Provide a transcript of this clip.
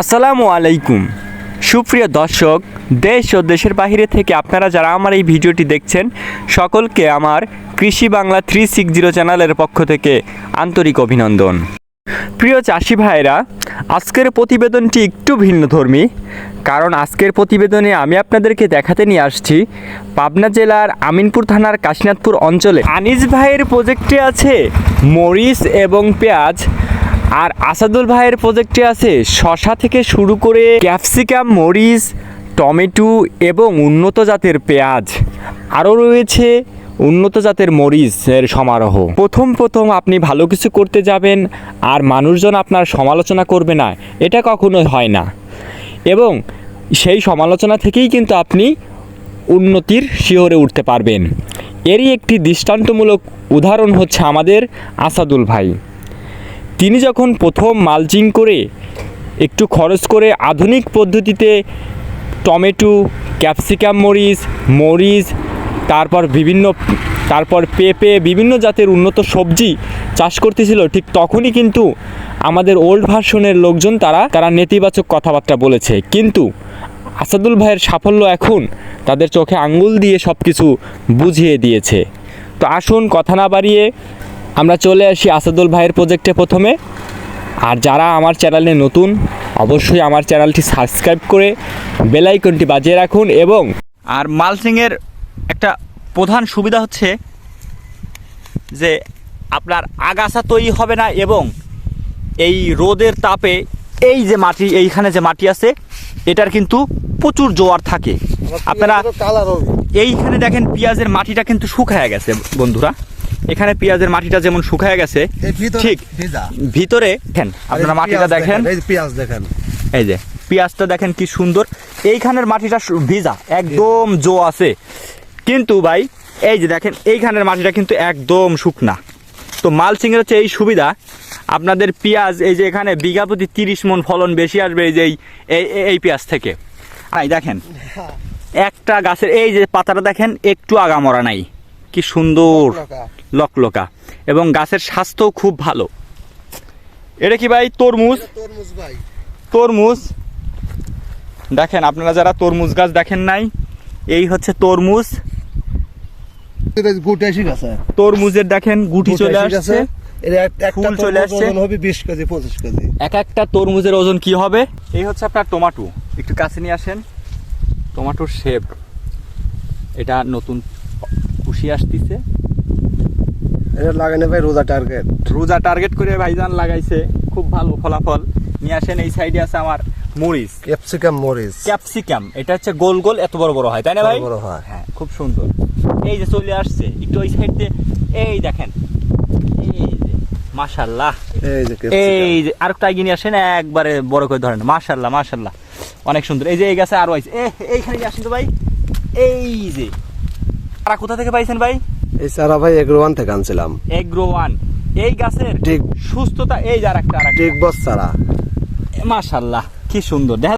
আসসালামু আলাইকুম। সুপ্রিয় দর্শক, দেশ ও দেশের বাইরে থেকে আপনারা যারা আমার এই ভিডিওটি দেখছেন, সকলকে আমার কৃষি বাংলা থ্রি সিক্স জিরো চ্যানেলের পক্ষ থেকে আন্তরিক অভিনন্দন। প্রিয় চাষি ভাইরা আজকের প্রতিবেদনটি একটু ভিন্নধর্মী কারণ আজকের প্রতিবেদনে আমি আপনাদেরকে দেখাতে নিয়ে আসছি পাবনা জেলার আমিনপুর থানার কাশীনাথপুর অঞ্চলে। আনিস ভাইয়ের প্রজেক্টে আছে মরিচ এবং পেঁয়াজ। আর আসাদুল ভাইয়ের প্রজেক্টে আছে শশা থেকে শুরু করে ক্যাপসিকাম, মরিচ, টমেটো এবং উন্নত জাতের পেঁয়াজ। আরও রয়েছে উন্নত জাতের মরিচের সমারোহ। প্রথম প্রথম আপনি ভালো কিছু করতে যাবেন আর মানুষজন আপনার সমালোচনা করবে না। এটা কখনো হয় না। এবং সেই সমালোচনা থেকেই কিন্তু আপনি উন্নতির শিহরে উঠতে পারবেন। এরই একটি দৃষ্টান্তমূলক উদাহরণ হচ্ছে আমাদের আসাদুল ভাই। তিনি যখন প্রথম মালচিং করে একটু খরচ করে আধুনিক পদ্ধতিতে টমেটো, ক্যাপসিকাম মরিচ মরিচ, তারপর বিভিন্ন, তারপর পেঁপে, বিভিন্ন জাতের উন্নত সবজি চাষ করতেছিল, ঠিক তখনই কিন্তু আমাদের ওল্ড ভার্সনের লোকজন তারা তারা নেতিবাচক কথাবার্তা বলেছে। কিন্তু আসাদুল ভাইয়ের সাফল্য এখন তাদের চোখে আঙ্গুল দিয়ে সব কিছু বুঝিয়ে দিয়েছে। তো আসুন কথা না বাড়িয়ে আমরা চলে আসি আসাদুল ভাইয়ের প্রজেক্টে প্রথমে। আর যারা আমার চ্যানেলে নতুন অবশ্যই আমার চ্যানেলটি সাবস্ক্রাইব করে বেল আইকনটি বাজিয়ে রাখুন এবং আর মালসিংয়ের একটা প্রধান সুবিধা হচ্ছে যে আপনার আগাছা তৈরি হবে না এবং এই রোদের তাপে এই যে মাটি এইখানে যে মাটি আছে এটার কিন্তু প্রচুর জোয়ার থাকে। আপনারা কালার এইখানে দেখেন পেঁয়াজের মাটিটা কিন্তু শুকায় গেছে বন্ধুরা। এখানে পেঁয়াজের মাটিটা যেমন শুকায় গেছে ঠিক ভিতরে দেখেন আপনারা মাটিটা দেখেন এই পেঁয়াজ দেখেন। এই যে পেঁয়াজটা দেখেন কি সুন্দর। এইখানের মাটিটা ভিজা একদম জো আছে। কিন্তু ভাই এই যে দেখেন এইখানের মাটিটা কিন্তু একদম শুকনা। তো মালচিংয়ের হচ্ছে এই সুবিধা আপনাদের পেঁয়াজ এই যে এখানে বিঘা প্রতি তিরিশ মন ফলন বেশি আসবে এই যে এই- এই পেঁয়াজ থেকে। ভাই দেখেন একটা গাছের এই যে পাতাটা দেখেন একটু আগামরা নাই। কি সুন্দর লকলকা। এবং গাছের স্বাস্থ্য খুব ভালো। এটা কি ভাই? তরমুজ? তরমুজ ভাই। তরমুজ। দেখেন আপনারা যারা তরমুজ গাছ দেখেন নাই এই হচ্ছে তরমুজ। তরমুজের দেখেন গুটি চলে আসছে। এর ফুল চলে আসছে। হবে 20 কেজি 25 কেজি। এক একটা তরমুজের ওজন কি হবে? এই হচ্ছে আপনার টমাটো একটু কাছে নিয়ে আসেন। টমাটোর শেপ এটা নতুন কুশি আসতিছে। এটা লাগানো ভাই রোজা টার্গেট রোজা টার্গেট করে ভাইজান লাগাইছে খুব ভালো ফলাফল। নিয়ে আসেন এই সাইডে আছে আমার মরিচ। ক্যাপসিকাম মরিচ। ক্যাপসিকাম এটা হচ্ছে গোল গোল এত বড় বড় হয় তাই না ভাই? বড় হয়। হ্যাঁ খুব সুন্দর। এই যে চলে আসছে একটু ওই সাইড দিয়ে এই দেখেন। এই যে মাশাল্লাহ এই যে এই এগিয়ে নিয়ে আসেন একবারে বড় করে ধরেন। মাশাল্লাহ মাশাল্লাহ অনেক সুন্দর। এই যে এই গাছে আরও আছে। এইখানে আসেন তো ভাই? এই যে তারা কোথা থেকে পাইছেন ভাই? এই সারা ভাই এগ্রোয়ান থেকে আনছিলাম। এগ্রো ওয়ান এই গাছের ঠিক। সুস্থতা এই যার একটা ঠিক বস চারা মাশাল্লাহ কি সুন্দর। দেখা